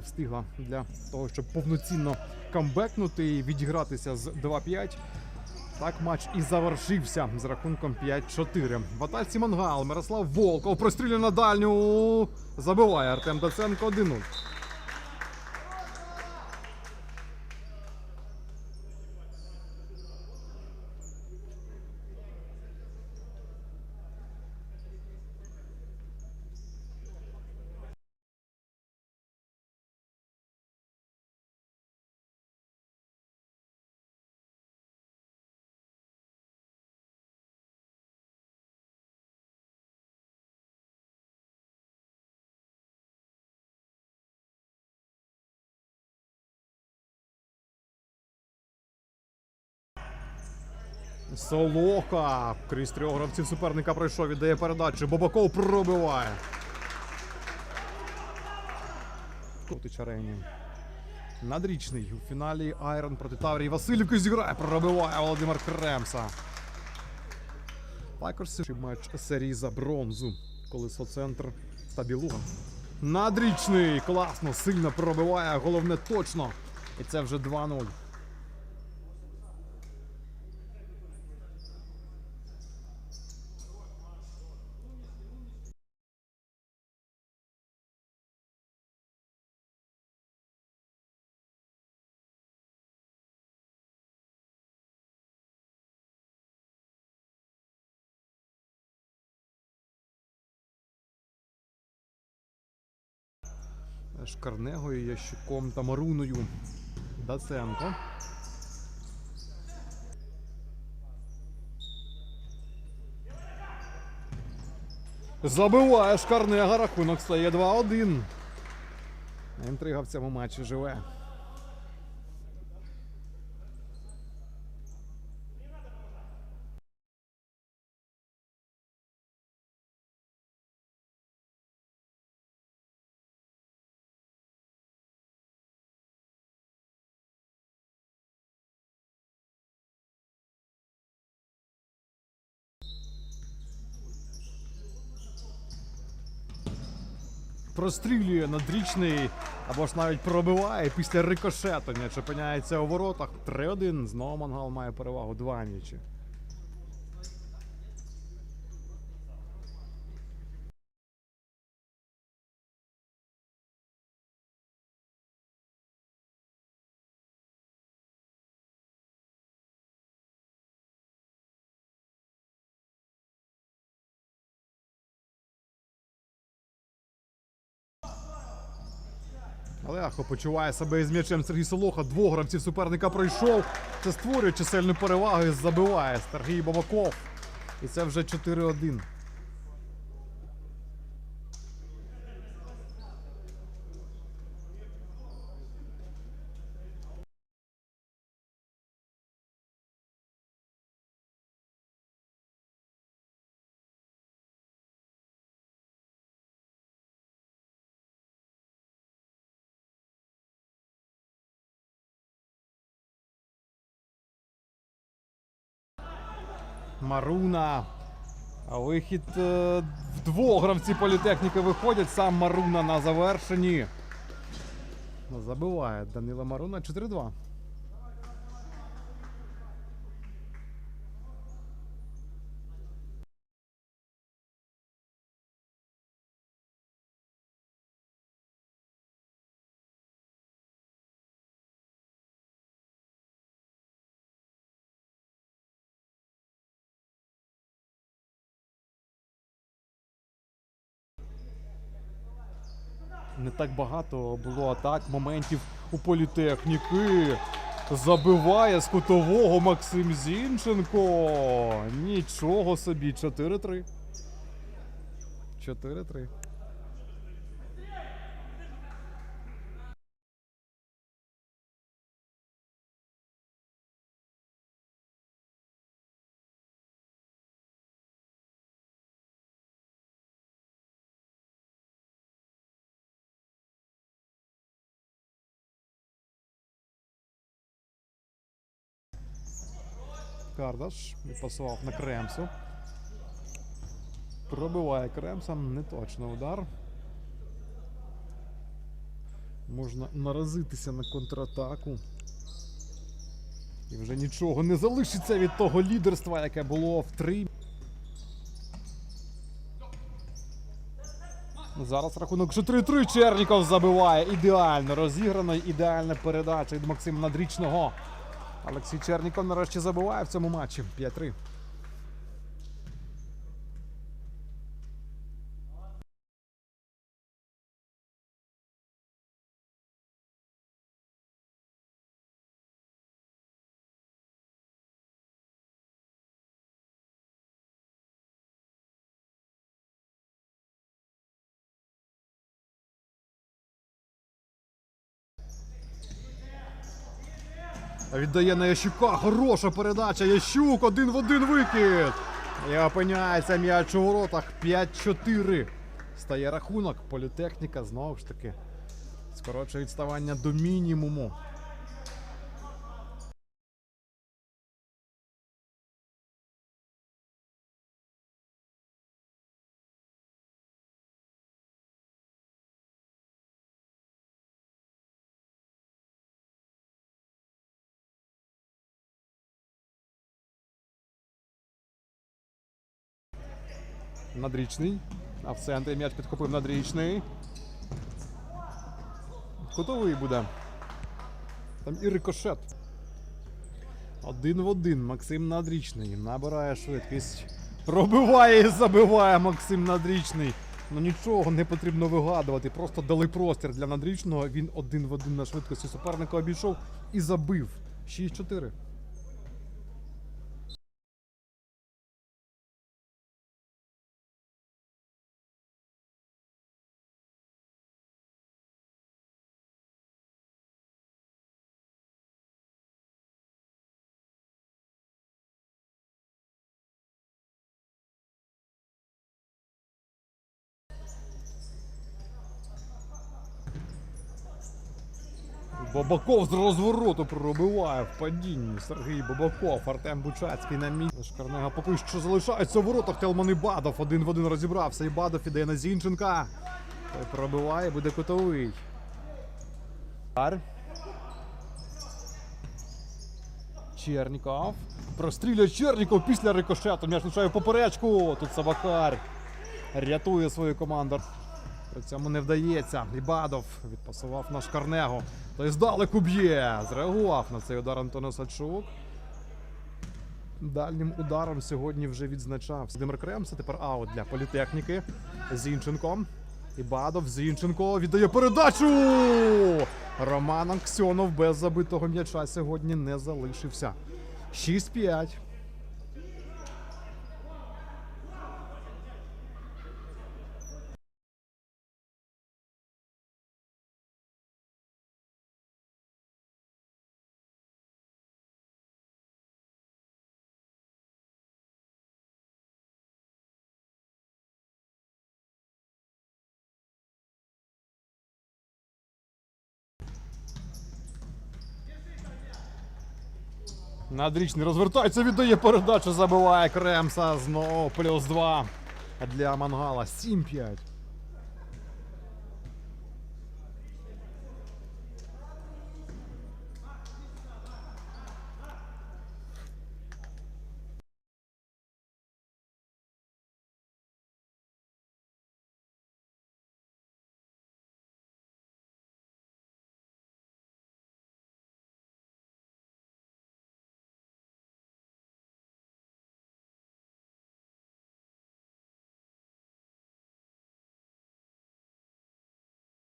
встигла для того, щоб повноцінно камбекнути і відігратися з 2-5. Так матч і завершився з рахунком 5-4. В атаці Мангал Мирослав Волков прострілює на дальню. Забиває Артем Доценко 1-0. Солоха. Крізь трьох гравців суперника пройшов, віддає передачу. Бобаков пробиває. Крутич арені. Надрічний у фіналі Айрон проти Таврії Васильівки зіграє. Пробиває Володимир Кремса. Також матч серії за бронзу. Колесо-центр та Білуга. Надрічний. Класно, сильно пробиває. Головне точно. І це вже 2-0. Шкарнегою, Ящиком та Маруною. Даценко. Забиває Шкарнега, рахунок стає 2-1. Інтрига в цьому матчі живе. Прострілює надрічний або ж навіть пробиває після рикошету. М'яч опиняється у воротах. 3-1. Знову Мангал має перевагу Два м'ячі. Легко почуває себе із м'ячем Сергій Солоха. Двох гравців суперника пройшов. Це створює чисельну перевагу і забиває Сергій Бабаков. І це вже 4-1. Маруна. Вихід е, вдвох гравці політехніки виходять. Сам Маруна на завершенні. Ну, Забиває Данила Маруна 4-2. Не так багато було атак, моментів у політехніки. Забиває з кутового Максим Зінченко. Нічого собі. 4-3. 4-3. Кардаш відпасував на Кремсу. Пробиває Кремса, не точно удар. Можна наразитися на контратаку. І вже нічого не залишиться від того лідерства, яке було в три. Зараз рахунок вже 3-3. Черніков забиває. Ідеально розіграно, ідеальна передача від Максима Надрічного. Олексій Черніков нарешті забуває в цьому матчі. 5-3. Віддає на Ящука. Хороша передача. Ящук один в один викид. І опиняється м'яч у воротах. 5-4. Стає рахунок. Політехніка знову ж таки. Скорочує відставання до мінімуму. Надрічний. А в центрі м'яч підхопив надрічний. Кутовий буде. Там і рикошет. Один в один. Максим Надрічний. Набирає швидкість. Пробиває і забиває Максим Надрічний. Ну нічого не потрібно вигадувати. Просто дали простір для надрічного. Він один в один на швидкості суперника обійшов і забив. 6-4. Бабаков з розвороту пробиває в падінні. Сергій Бабаков, Артем Бучацький на місці. Шкарнега поки що залишається у воротах. Телман Ібадов один в один розібрався. Ібадов іде на Зінченка. Той пробиває, буде кутовий. Черніков. Прострілює Черніков після рикошету. М'яч лишає в поперечку. Тут Сабакар рятує свою команду. При цьому не вдається. Ібадов відпасував на Шкарнегу. Той здалеку б'є. Зреагував на цей удар Антон Сачук. Дальнім ударом сьогодні вже відзначався. Димир Кремс, а тепер аут для політехніки. Зінченко. Ібадов, Зінченко віддає передачу. Роман Аксьонов без забитого м'яча сьогодні не залишився. 6-5. Надрічний розвертається, віддає передачу, забиває Кремса. Знову плюс 2 для Мангала. 7-5.